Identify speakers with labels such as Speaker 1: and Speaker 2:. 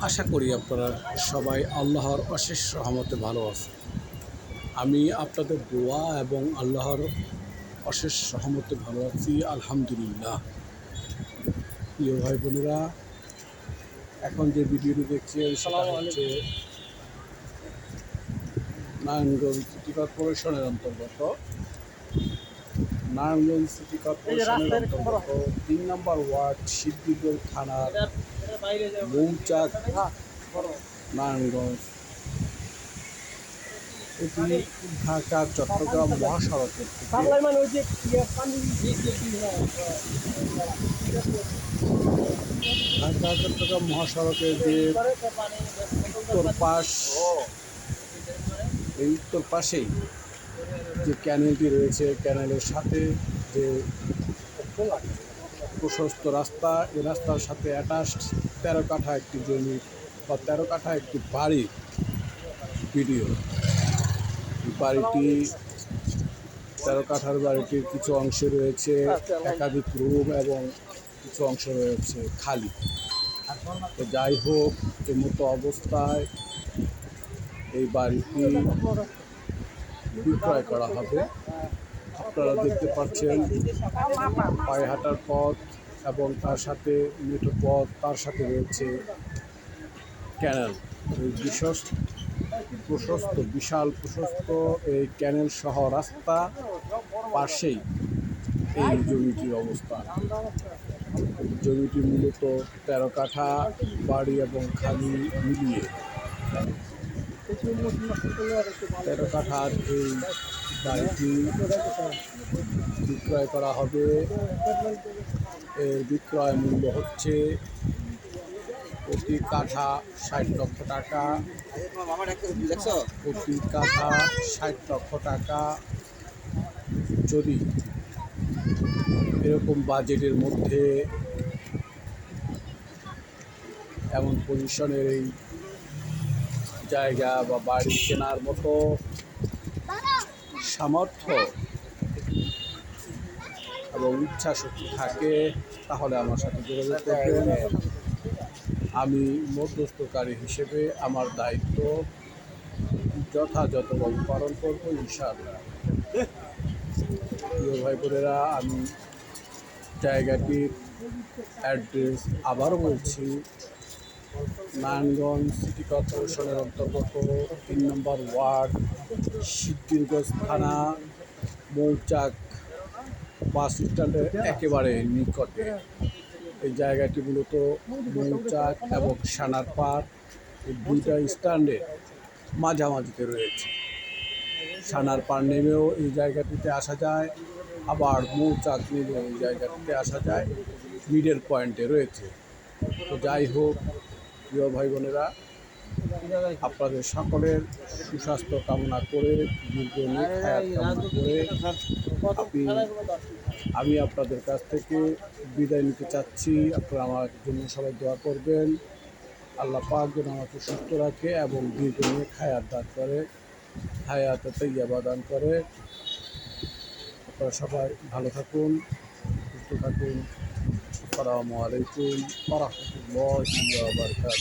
Speaker 1: আশা করি আপনারা সবাই আল্লাহর অশেষ রহমতে ভালো আছেন। আমি আপনাদের দোয়া এবং আল্লাহর অশেষ সহমতে ভালো আছি, আলহামদুলিল্লাহ। প্রিয় ভাই বোনেরা এখন যে ভিডিওটি সেটা হচ্ছে নারায়ণগঞ্জ সিটি কর্পোরেশনের অন্তর্গত। নারায়ণগঞ্জ সিটি কর্পোরেশনের অন্তর্গত তিন নম্বর ওয়ার্ড সিদ্দিকগঞ্জ থানার মৌচাক নারায়ণগঞ্জ। এটি ঢাকা চট্টগ্রাম মহাসড়কের থেকে। ঢাকা মহাসড়কের যে উত্তর পাশ, এই উত্তর পাশেই যে ক্যানেলটি রয়েছে, ক্যানেলের সাথে যে প্রশস্ত রাস্তা এই রাস্তার সাথে অ্যাটাচড তেরো কাঠা একটি জমি বা তেরো কাঠা একটি বাড়ি ভিডিও। বাড়িটি তেরো কাঠার বাড়িটির কিছু অংশে রয়েছে একাধিক রুম এবং কিছু অংশ রয়েছে খালি। তো যাই হোক এই মতো অবস্থায় এই বাড়িটি বিক্রয় করা হবে। আপনারা দেখতে পাচ্ছেন, পায়ে হাঁটার পথ এবং তার সাথে মেঠো পথ, তার সাথে রয়েছে ক্যানেল। এই প্রশস্ত, বিশাল, প্রশস্ত এই ক্যানেল সহ রাস্তা পাশেই এই জমিটির অবস্থান জমিটি মূলত তেরো কাঠা, বাড়ি এবং খালি মিলিয়ে। তেরো কাঠার এই বাড়িটি বিক্রয় করা হবে। এর বিক্রয় মূল্য হচ্ছে প্রতি কাঠা ষাট লক্ষ টাকা। প্রতি কাঠা ষাট লক্ষ টাকা। যদি এরকম বাজেটের মধ্যে এমন পজিশনের এই জায়গা বা বাড়ি কেনার মতো সামর্থ্য এবং ইচ্ছা শক্তি থাকে, তাহলে আমার সাথে যোগাযোগ করবেন। আমি মধ্যস্থকারী হিসেবে আমার দায়িত্ব যথাযথভাবে পালন করব, ইনশাআল্লাহ। প্রিয় ভাই বোনেরা আমি জায়গাটির অ্যাড্রেস আবারও বলছি, নারায়ণগঞ্জ সিটি কর্পোরেশনের অন্তর্গত তিন নম্বর ওয়ার্ড সিদ্দিরগঞ্জ থানা, মৌচাক বাস স্ট্যান্ডের একেবারে নিকটে। এই জায়গাটি মূলত মৌচাক এবং সানার পার্ক এই দুইটা স্ট্যান্ডের মাঝামাঝিতে রয়েছে। সানার পার নেমেও এই জায়গাটিতে আসা যায়, আবার মৌচাক নেমেও এই জায়গাটিতে আসা যায় মিডল পয়েন্টে রয়েছে। তো যাই হোক, প্রিয় ভাই বোনেরা আপনাদের সকলের সুস্বাস্থ্য কামনা করে আপনি, আমি আপনাদের কাছ থেকে বিদায় নিতে চাচ্ছি। আপনারা আমার জন্য সবাই দোয়া করবেন। আল্লাহ পাক যেন আমাকে সুস্থ রাখে এবং দীর্ঘ নিয়ে খায়াত দান করে। হায়াত তৈয়াবা দান করে আপনারা সবাই ভালো থাকুন সুস্থ থাকুন। আসসালামু আলাইকুম। রহমতুল্লাহ বারকাত